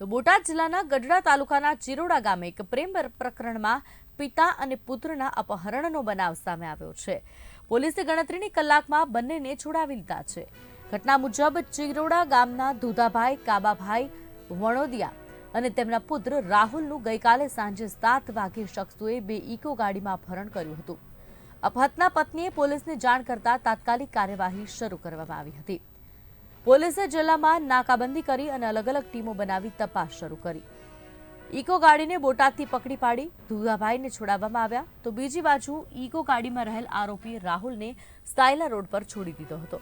તો બોટાદ જિલ્લાના ગઢડા તાલુકાના ચિરોડા ગામે એક પ્રેમ પ્રકરણમાં પિતા અને પુત્રના અપહરણનો બનાવ સામે આવ્યો છે. પોલીસે ગણતરીની કલાકમાં બંનેને છોડાવી લીધા છે. ઘટના મુજબ ચિરોડા ગામના દુધાભાઈ, કાબાભાઈ, વણોદિયા અને તેમના પુત્ર રાહુલનું ગઈકાલે સાંજે સાત વાગે શખ્સોએ બે ઇકો ગાડીમાં અપહરણ કર્યું હતું. અપહતના પત્નીએ પોલીસને જાણ કરતા તાત્કાલિક કાર્યવાહી શરૂ કરવામાં આવી હતી. પોલીસે જિલ્લામાં નાકાબંધી કરી અને અલગ અલગ ટીમો બનાવી તપાસ શરૂ કરી. ઇકો ગાડીને બોટાદથી પકડી પાડી, ધુગાભાઈને છોડાવવામાં આવ્યા તો બીજી બાજુ ઇકો ગાડીમાં રહેલ આરોપી રાહુલને સાયલા રોડ પર છોડી દીધો હતો.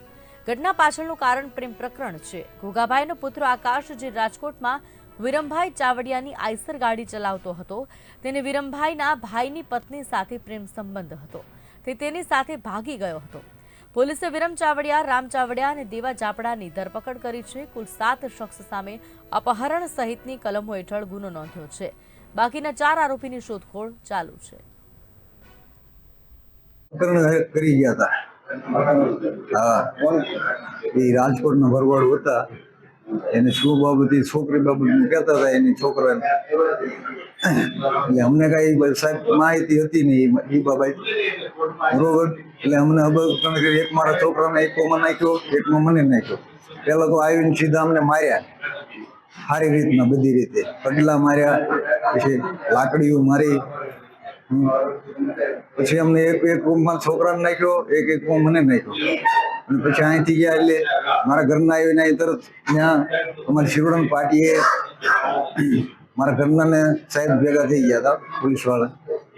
ઘટના પાછળનું કારણ પ્રેમ પ્રકરણ છે. ઘોઘાભાઈનો પુત્ર આકાશ જે રાજકોટમાં વિરમભાઈ ચાવડિયાની આઈસર ગાડી ચલાવતો હતો, તેને વિરમભાઈના ભાઈની પત્ની સાથે પ્રેમ સંબંધ હતો. તે તેની સાથે ભાગી ગયો હતો. પોલીસે વિરમ ચાવડિયા, રામ ચાવડિયા અને દેવા ચાપડાની ધરપકડ કરી છે. કુલ સાત શખ્સ સામે અપહરણ સહિતની કલમો હેઠળ ગુનો નોંધ્યો છે. બાકીના ચાર આરોપીની શોધખોળ ચાલુ છે. કરી ગયા હતા હા. એ રાજકોટના હતા એને શું બાબતે છોકરી બાબત કહેતા હતા, એની છોકરા એટલે અમને કઈ સાહેબ માહિતી હતી નહીં, એ બાબત. બરોબર? એટલે અમને ખબર એક મારા છોકરાને એકમાં નાખ્યો, એકમાં મને નાખ્યો. પેલા તો આવીને સીધા અમને માર્યા. સારી રીતના, બધી રીતે. પગલા માર્યા, પછી લાકડીઓ મારી. પછી અમને એક એક રૂમમાં છોકરાને નાખ્યો, એક એક રૂમ મને નાખ્યો. અને પછી અહીંથી ગયા એટલે મારા ઘરના આવીને અહીં તરત ત્યાં અમારી શિરોડન પાર્ટીએ મારા ઘરના ને સાહેબ ભેગા થઈ ગયા હતા પોલીસવાળા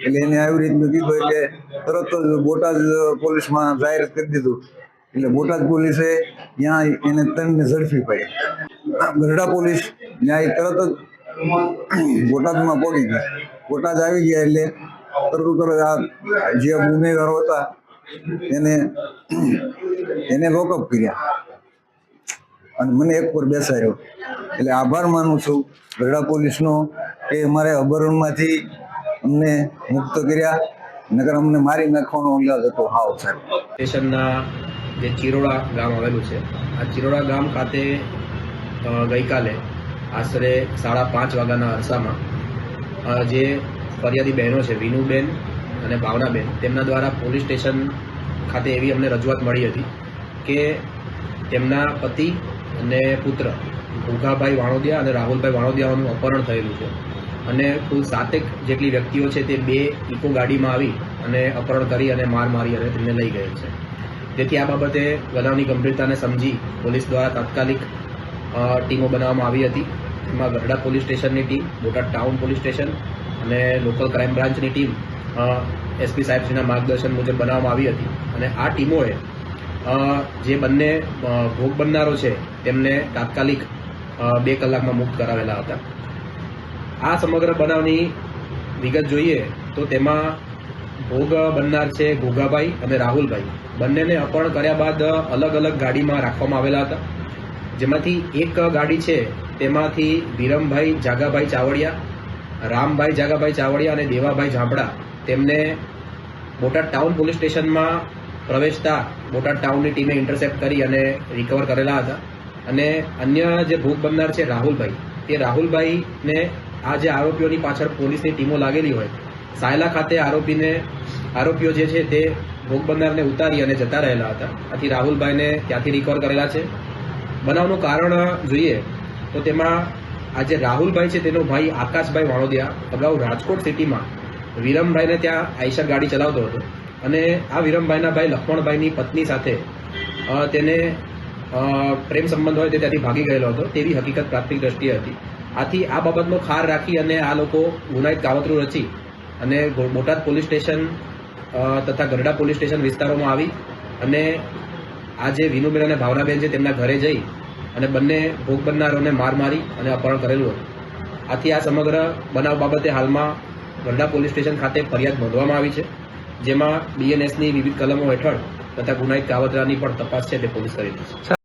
એટલે એને આવી રીતનું કીધું, એટલે તરત જ બોટાદ પોલીસમાં જાહેર કરી દીધું. એટલે બોટાદ પોલીસે ત્યાં એને ત્રણને ઝડપી પડી. ગરડા પોલીસ ત્યાં તરત જ બોટાદમાં પહોંચી ગયા બોટાદ આવી ગયા એટલે તરત તરત આ જે ગુનેગારો હતા, એને એને લોકઅપ કર્યા. અને મને એક પર બેસાડ્યો એટલે આભાર માનું છું ગરડા પોલીસનો કે અમારે અભરણમાંથી અમને મુક્ત કર્યા. નગર અમને મારી નાખવાનો અંદાજ હતો. હાવ સાહેબ સ્ટેશનના જે ચિરોડા ગામ આવેલું છે, આ ચિરોડા ગામ ખાતે ગઈકાલે આશરે સાડા પાંચ વાગ્યાના અરસામાં જે ફરિયાદી બહેનો છે, વિનુબેન અને ભાવનાબેન, તેમના દ્વારા પોલીસ સ્ટેશન ખાતે એવી અમને રજૂઆત મળી હતી કે તેમના પતિ અને પુત્ર ભૂખાભાઈ વાણોદિયા અને રાહુલભાઈ વાણોદિયાનું અપહરણ થયેલું છે. અને કુલ સાતેક જેટલી વ્યક્તિઓ છે તે બે ઇકો ગાડીમાં આવી અને અપહરણ કરી અને માર મારી અને તેમને લઈ ગયેલ છે. તેથી આ બાબતે બનાવની ગંભીરતાને સમજી પોલીસ દ્વારા તાત્કાલિક ટીમો બનાવવામાં આવી હતી. એમાં ગઢડા પોલીસ સ્ટેશનની team, Botad town police station અને લોકલ ક્રાઇમ બ્રાન્ચની ટીમ એસપી સાહેબશ્રીના માર્ગદર્શન મુજબ બનાવવામાં આવી હતી. અને આ ટીમોએ જે બંને ભોગ બનનારો છે, તેમને તાત્કાલિક બે કલાકમાં મુક્ત કરાવેલા હતા. આ સમગ્ર બનાવની વિગત જોઈએ તો તેમાં ભોગ બનનાર છે ઘોઘાભાઈ અને રાહુલભાઈ. બંનેને અપહરણ કર્યા બાદ અલગ અલગ ગાડીમાં રાખવામાં આવેલા હતા. જેમાંથી એક ગાડી છે, તેમાંથી વિરમભાઈ જાગાભાઈ ચાવડિયા રામભાઈ જાગાભાઈ ચાવડિયા અને દેવાભાઈ ઝાંપડા તેમને બોટાદ ટાઉન પોલીસ સ્ટેશનમાં પ્રવેશતા બોટાદ ટાઉનની ટીમે ઇન્ટરસેપ્ટ કરી અને રિકવર કરેલા હતા. અને અન્ય જે ભોગ બનનાર છે રાહુલભાઈ તે રાહુલભાઈને આ જે આરોપીઓની પાછળ પોલીસની ટીમો લાગેલી હોય, સાયલા ખાતે આરોપીને, આરોપીઓ જે છે તે ભોગ બનનારને ઉતારી અને જતા રહેલા હતા. આથી રાહુલભાઈને ત્યાંથી રિકવર કરેલા છે. બનાવનું કારણ જોઈએ તો તેમાં આ જે રાહુલભાઈ છે, તેનો ભાઈ આકાશભાઈ વાણોદિયા અગાઉ રાજકોટ સિટીમાં વિરમભાઈને ત્યાં આઈશર ગાડી ચલાવતો હતો. અને આ વિરમભાઈના ભાઈ લખમણભાઈની પત્ની સાથે તેને પ્રેમ સંબંધ હોય તે ત્યાંથી ભાગી ગયેલો હતો. તેવી હકીકત પ્રાથમિક દ્રષ્ટિએ હતી. આથી આ બાબતનો ખાર રાખી અને આ લોકો ગુનાહિત કાવતરું રચી અને બોટાદ પોલીસ સ્ટેશન તથા ગરડા પોલીસ સ્ટેશન વિસ્તારોમાં આવી અને આ જે વિનુબેન અને ભાવનાબેન છે તેમના ઘરે જઈ અને બંને ભોગ બનનારોને માર મારી અને અપહરણ કરેલું હતું. આથી આ સમગ્ર બનાવ બાબતે હાલમાં ગરડા પોલીસ સ્ટેશન ખાતે ફરિયાદ નોંધવામાં આવી છે, જેમાં બીએનએસની વિવિધ કલમો હેઠળ તથા ગુનાહિત કાવતરાની પણ તપાસ છે તે પોલીસ કરી રહી છે.